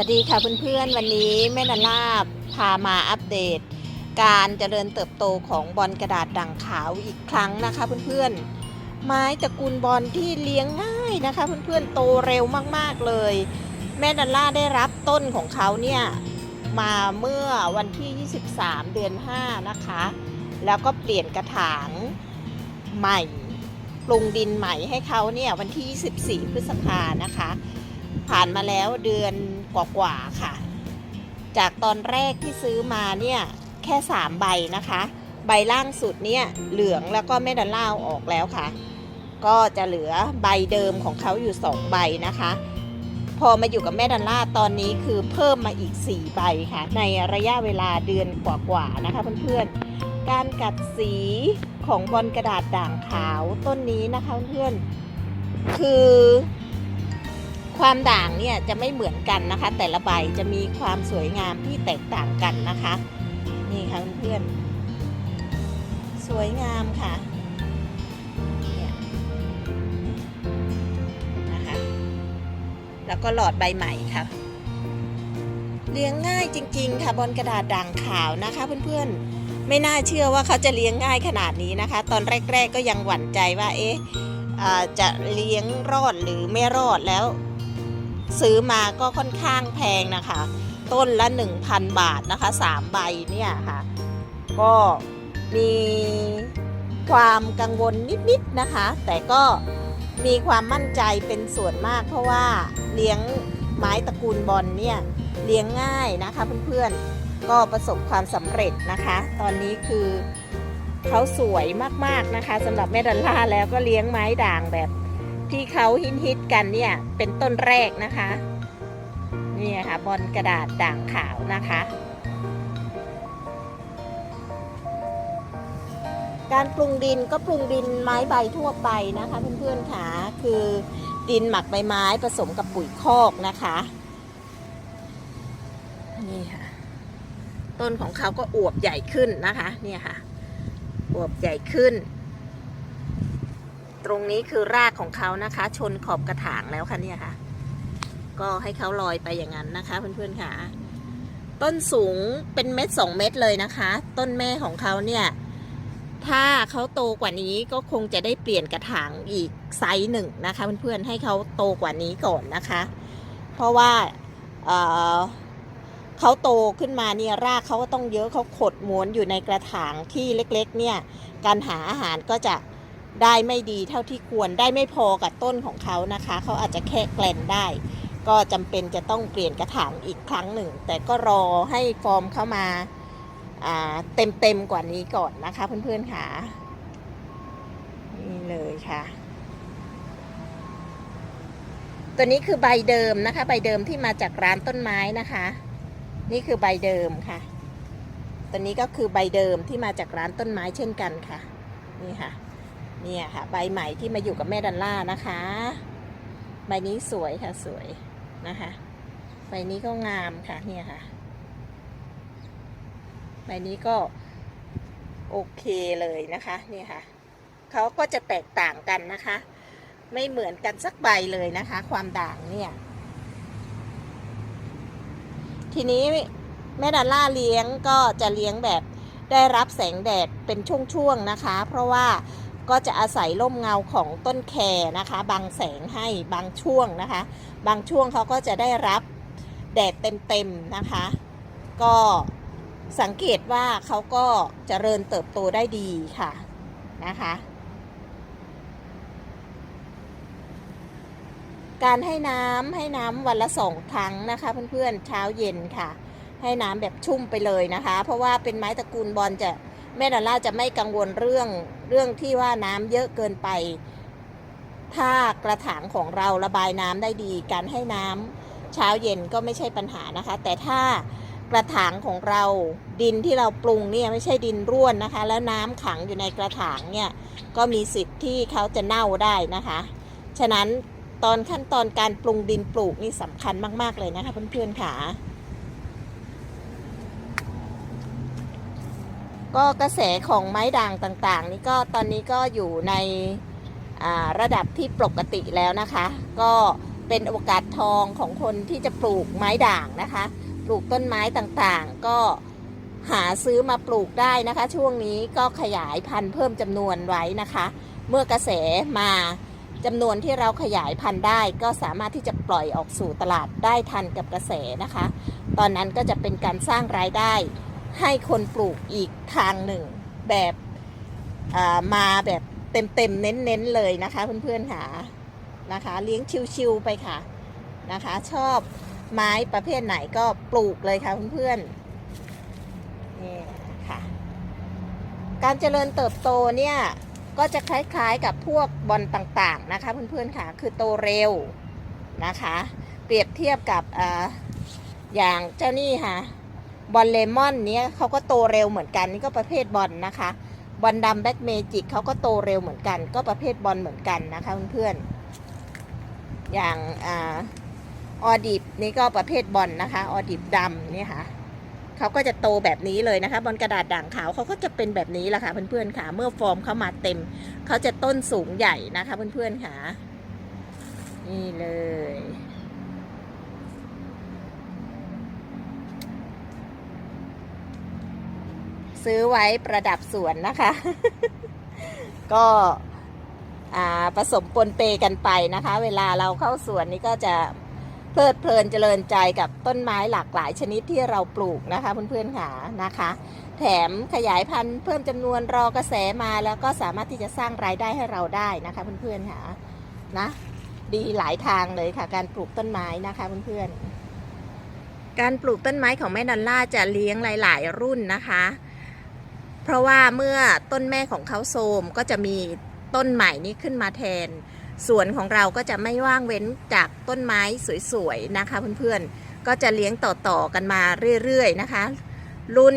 สวัสดีค่ะเพื่อนๆ วันนี้แม่นาลาบพามาอัปเดต การเจริญเติบโตของบอลกระดาษด่างขาวอีกครั้งนะคะเพื่อนๆ ไม้ตระกูลบอลที่เลี้ยงง่ายนะคะเพื่อนๆ โตเร็วมากๆเลย แม่นาลาได้รับต้นของเขาเนี่ยมาเมื่อวันที่ 23 เดือน 5 นะคะ แล้วก็เปลี่ยนกระถางใหม่ปรุงดินใหม่ให้เขาเนี่ยวันที่ 24 พฤษภานะคะ ผ่านมาแล้วเดือนกว่าๆค่ะ จากตอนแรกที่ซื้อมาเนี่ยแค่ 3 ใบนะคะ ใบล่างสุดเนี่ยเหลืองแล้วก็ไม่ดันล่าออกแล้วค่ะ ก็จะเหลือใบเดิมของเขาอยู่ 2 ใบนะคะ พอมาอยู่กับแม่ดันล่าตอนนี้คือเพิ่มมาอีก 4 ใบค่ะ ในระยะเวลาเดือนกว่าๆนะคะเพื่อนๆ การกัดสีของบอลกระดาษด่างขาวต้นนี้นะคะเพื่อนๆคือ ความด่างเนี่ยจะไม่เหมือนกันนะคะ แต่ละใบจะมีความสวยงามที่แตกต่างกันนะคะ นี่ค่ะเพื่อนสวยงามค่ะนะคะ แล้วก็หลอดใบใหม่ค่ะ เลี้ยงง่ายจริง ๆ ค่ะบอลกระดาษด่างขาวนะคะเพื่อนๆ ไม่น่าเชื่อว่าเขาจะเลี้ยงง่ายขนาดนี้นะคะ ตอนแรก ๆ ก็ยังหวั่นใจว่าเอ๊ะอ่าจะเลี้ยงรอดหรือไม่รอดแล้ว ซื้อมาก็ค่อนข้างแพงนะคะ ต้นละ 1,000 บาทนะคะ3ใบเนี่ยค่ะ ก็มีความกังวลนิดๆนะคะ แต่ก็มีความมั่นใจเป็นส่วนมาก เพราะว่าเลี้ยงไม้ตระกูลบอลเนี่ยเลี้ยงง่ายนะคะเพื่อนๆ ก็ประสบความสำเร็จนะคะ ตอนนี้คือเขาสวยมากๆนะคะสำหรับแม่ดัลล่าแล้วก็เลี้ยงไม้ด่างแบบ ที่เขาฮิตฮิตกันเนี่ย เป็นต้นแรกนะคะ นี่ค่ะบอลกระดาษด่างขาวนะคะ การปรุงดินก็ปรุงดินไม้ใบทั่วไปนะคะ เพื่อนๆค่ะคือดินหมักใบไม้ผสมกับปุ๋ยคอกนะคะนี่ค่ะ ต้นของเขาก็อวบใหญ่ขึ้นนะคะ เนี่ยค่ะอวบใหญ่ขึ้น ตรงนี้คือรากของเขานะคะ ชนขอบกระถางแล้วค่ะเนี่ยค่ะ ก็ให้เขาลอยไปอย่างนั้นนะคะ เพื่อนๆค่ะ ต้นสูงเป็นเม็ดสองเม็ดเลยนะคะ ต้นแม่ของเขาเนี่ย ถ้าเขาโตกว่านี้ก็คงจะได้เปลี่ยนกระถางอีกไซส์หนึ่งนะคะ เพื่อนๆให้เขาโตกว่านี้ก่อนนะคะ เพราะว่าเเขาโตขึ้นมาเนี่ยรากเขาก็ต้องเยอะเขาขดม้วนอยู่ในกระถางที่เล็กๆ เนี่ย การหาอาหารก็จะ ได้ไม่ดีเท่าที่ควรได้ไม่พอกับต้นของเขานะคะ เขาอาจจะแค่แกลนได้ ก็จำเป็นจะต้องเปลี่ยนกระถางอีกครั้งหนึ่ง แต่ก็รอให้ฟอร์มเข้ามาเต็มเต็มๆกว่านี้ก่อนนะคะเพื่อนๆค่ะนี่เลยค่ะ ตัวนี้คือใบเดิมนะคะ ใบเดิมที่มาจากร้านต้นไม้นะคะ นี่คือใบเดิมค่ะ ตัวนี้ก็คือใบเดิมที่มาจากร้านต้นไม้เช่นกันค่ะ นี่ค่ะ เนี่ยค่ะ ใบใหม่ที่มาอยู่กับแม่ดันล่านะคะ ใบนี้สวยค่ะสวยนะคะ ใบนี้ก็งามค่ะเนี่ยค่ะ ใบนี้ก็โอเคเลยนะคะเนี่ยค่ะเขาก็จะแตกต่างกันนะคะ ไม่เหมือนกันสักใบเลยนะคะ ความด่างเนี่ย ทีนี้แม่ดาล่าเลี้ยงก็จะเลี้ยงแบบได้รับแสงแดดเป็นช่วงๆนะคะ เพราะว่า ก็จะอาศัยร่มเงาของต้นแคนะคะบางแสงให้บางช่วงนะคะ บางช่วงเขาก็จะได้รับแดดเต็มๆนะคะ ก็สังเกตว่าเขาก็จเจริญเติบโตได้ดีค่ะนะคะการให้น้ำให้น้ำวันละสองครั้งนะคะเพื่อนๆเช้าเย็นค่ะ ให้น้ำแบบชุ่มไปเลยนะคะ เพราะว่าเป็นไม้ตระกูลบอลจะ แม่ดอลล่าจะไม่กังวลเรื่องเรื่องที่ว่าน้ำเยอะเกินไป ถ้ากระถางของเราระบายน้ำได้ดี การให้น้ำเช้าเย็นก็ไม่ใช่ปัญหานะคะ แต่ถ้ากระถางของเราดินที่เราปรุงเนี่ยไม่ใช่ดินร่วนนะคะ แล้วน้ำขังอยู่ในกระถางเนี่ยก็มีสิทธิ์ที่เขาจะเน่าได้นะคะ ฉะนั้นตอนขั้นตอนการปรุงดินปลูกนี่สำคัญมาก ๆ เลยนะคะเพื่อนๆค่ะ ก็กระแสของไม้ด่างต่างๆ นี่ก็ตอนนี้ก็อยู่ในระดับที่ปกติแล้วนะคะ ก็เป็นโอกาสทองของคนที่จะปลูกไม้ด่างนะคะ ปลูกต้นไม้ต่างๆ ก็หาซื้อมาปลูกได้นะคะ ช่วงนี้ก็ขยายพันธุ์เพิ่มจำนวนไว้นะคะ เมื่อกระแสมาจำนวนที่เราขยายพันธุ์ได้ก็สามารถที่จะปล่อยออกสู่ตลาดได้ทันกับกระแสนะคะ ตอนนั้นก็จะเป็นการสร้างรายได้ ให้คนปลูกอีกทางหนึ่ง แบบมาแบบเต็มๆเน้นๆเลยนะคะเพื่อนๆค่ะนะคะ เลี้ยงชิวๆไปค่ะนะคะ ชอบไม้ประเภทไหนก็ปลูกเลยค่ะเพื่อนๆนี่ค่ะ การเจริญเติบโตเนี่ยก็จะคล้ายๆกับพวกบอลต่างๆนะคะ เพื่อนๆค่ะคือโตเร็วนะคะ เปรียบเทียบกับออย่างเจ้านี่ค่ะ บอลเลมอนเนี้ยเขาก็โตเร็วเหมือนกันนี่ก็ประเภทบอลนะคะบอลดำแบ็กเมจิกเขาก็โตเร็วเหมือนกัน ก็ประเภทบอลเหมือนกันนะคะเพื่อนๆอย่างออดิบนี่ก็ประเภทบอลนะคะออดิบดำเนี่ยค่ะเขาก็จะโตแบบนี้เลยนะคะ บอลกระดาษด่างขาวเขาก็จะเป็นแบบนี้แหละค่ะเพื่อนๆค่ะ เมื่อฟอร์มเขามาเต็มเขาจะต้นสูงใหญ่นะคะเพื่อนๆค่ะ นี่เลย ซื้อไว้ประดับสวนนะคะ ก็อ่าผสมปนเปกันไปนะคะ เวลาเราเข้าสวนนี่ก็จะเพลิดเพลินเจริญใจกับต้นไม้หลากหลายชนิดที่เราปลูกนะคะเพื่อนๆค่ะนะคะ แถมขยายพันธุ์เพิ่มจำนวนรอกระแสมาแล้วก็สามารถที่จะสร้างรายได้ให้เราได้นะคะเพื่อนๆค่ะนะ ดีหลายทางเลยค่ะ การปลูกต้นไม้นะคะเพื่อนๆการปลูกต้นไม้ของแม่นันล่าจะเลี้ยงหลาย ๆ รุ่นนะคะ เพราะว่าเมื่อต้นแม่ของเขาโทรมก็จะมีต้นใหม่นี้ขึ้นมาแทน สวนของเราก็จะไม่ว่างเว้นจากต้นไม้สวยๆนะคะเพื่อนๆ ก็จะเลี้ยงต่อๆกันมาเรื่อยๆนะคะ รุ่น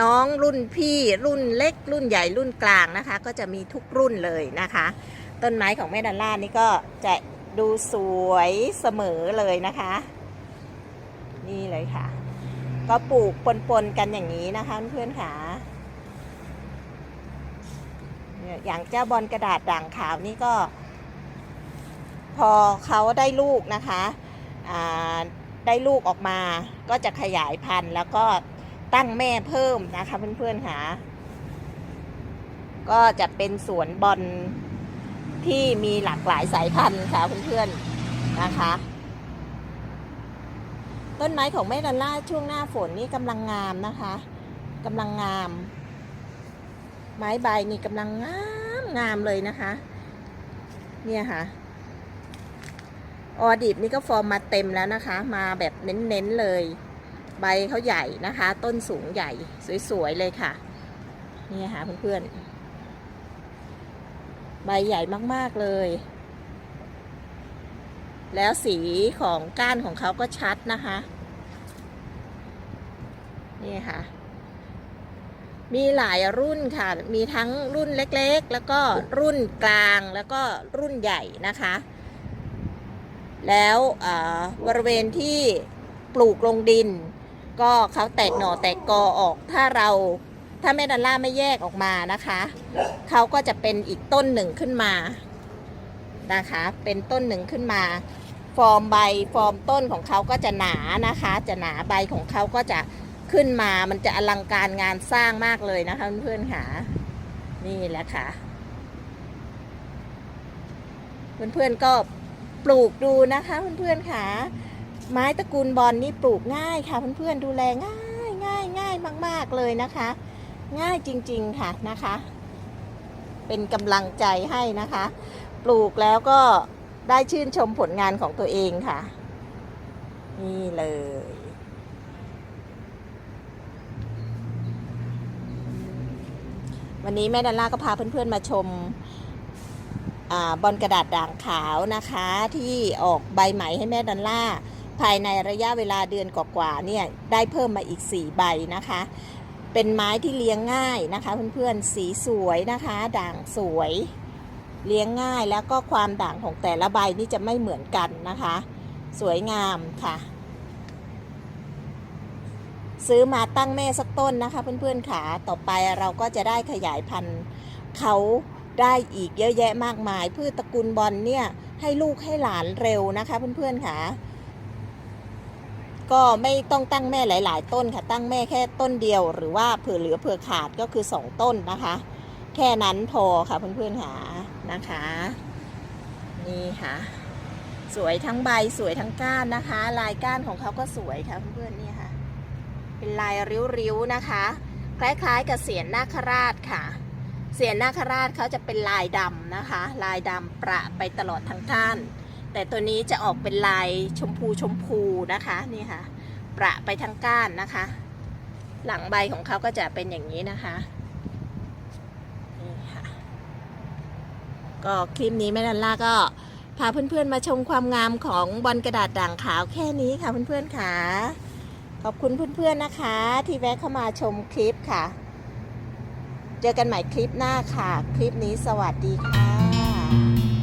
น้องรุ่นพี่รุ่นเล็ก รุ่นใหญ่รุ่นกลางนะคะ ก็จะมีทุกรุ่นเลยนะคะ ต้นไม้ของแม่ดันล่านี่ก็จะดูสวยเสมอเลยนะคะ นี่เลยค่ะ ก็ปลูกปนๆกันอย่างนี้นะคะเพื่อนๆค่ะเนี่ย อย่างเจ้าบอลกระดาษด่างขาวนี่ก็ พอเขาได้ลูกนะคะได้ลูกออกมาก็จะขยายพันธุ์ แล้วก็ตั้งแม่เพิ่มนะคะเพื่อนๆค่ะก็จะเป็นสวนบอลที่มีหลากหลายสายพันธุ์ค่ะเพื่อนๆนะคะ ต้นไม้ของแม่ดอลล่าช่วงหน้าฝนนี่กำลังงามนะคะกำลังงาม ไม้ใบนี่กำลังงามงามเลยนะคะ เนี่ยค่ะ ออดิบนี่ก็ฟอร์มมาเต็มแล้วนะคะ มาแบบเน้นๆเลย ใบเขาใหญ่นะคะ ต้นสูงใหญ่สวยๆเลยค่ะ นี่ค่ะเพื่อนๆ ใบใหญ่มากๆเลย แล้วสีของก้านของเขาก็ชัดนะคะ นี่ค่ะ มีหลายรุ่นค่ะ มีทั้งรุ่นเล็กๆ แล้วก็รุ่นกลางแล้วก็รุ่นใหญ่นะคะ แล้วอ่าบริเวณที่ปลูกลงดิน ก็เขาแตกหน่อแตกกอออก ถ้าเราถ้าแม่ดันล่าไม่แยกออกมานะคะ เขาก็จะเป็นอีกต้นหนึ่งขึ้นมานะคะ เป็นต้นหนึ่งขึ้นมา ฟอร์มใบฟอร์มต้นของเขาก็จะหนานะคะ จะหนาใบของเขาก็จะ ขึ้นมามันจะอลังการงานสร้างมากเลยนะคะเพื่อนๆค่ะ นี่แหละค่ะ เพื่อนๆก็ปลูกดูนะคะ เพื่อนๆค่ะ ไม้ตระกูลบอลนี่ปลูกง่ายค่ะเพื่อนๆดูแลง่ายง่ายง่ายมาก ๆเลยนะคะ ง่ายจริง ๆค่ะนะคะ เป็นกำลังใจให้นะคะ ปลูกแล้วก็ได้ชื่นชมผลงานของตัวเองค่ะ นี่เลย วันนี้แม่ดันล่าก็พาเพื่อนๆมาชมอบอลกระดาษด่างขาวนะคะ ที่ออกใบใหม่ให้แม่ดันล่าภายในระยะเวลาเดือนกว่าๆเนี่ยได้เพิ่มมาอีก 4 ใบนะคะ เป็นไม้ที่เลี้ยงง่ายนะคะ เพื่อนๆสีสวยนะคะ ด่างสวย เลี้ยงง่ายแล้วก็ความด่างของแต่ละใบนี่จะไม่เหมือนกันนะคะ สวยงามค่ะ ซื้อมาตั้งแม่สักต้นนะคะเพื่อนๆค่ะต่อไปเราก็จะได้ขยายพันธุ์เขาได้อีกเยอะแยะมากมาย พืชตระกูลบอลเนี่ยให้ลูกให้หลานเร็วนะคะเพื่อนๆค่ะ ก็ไม่ต้องตั้งแม่หลาย ๆ ต้นค่ะ ตั้งแม่แค่ต้นเดียว หรือว่าเผื่อเหลือเผื่อขาดก็คือ 2 ต้นนะคะ แค่นั้นพอค่ะเพื่อนๆค่ะนะคะ นี่ค่ะ สวยทั้งใบสวยทั้งก้านนะคะ ลายก้านของเขาก็สวยค่ะเพื่อนๆนี่ เป็นลายริ้วๆนะคะ คล้ายๆกับเสียนนาคราชค่ะ เสียนนาคราชเขาจะเป็นลายดำนะคะ ลายดำประไปตลอดทั้งก้าน แต่ตัวนี้จะออกเป็นลายชมพูชมพูนะคะนี่ค่ะ ประไปทั้งก้านนะคะ หลังใบของเขาก็จะเป็นอย่างนี้นะคะนี่ค่ะก็คลิปนี้แม่ดันล่าก็พาเพื่อนๆมาชมความงามของบอลกระดาษด่างขาวแค่นี้ค่ะเพื่อนๆค่ะ ขอบคุณเพื่อนๆนะคะ ที่แวะเข้ามาชมคลิปค่ะ เจอกันใหม่คลิปหน้าค่ะ คลิปนี้สวัสดีค่ะ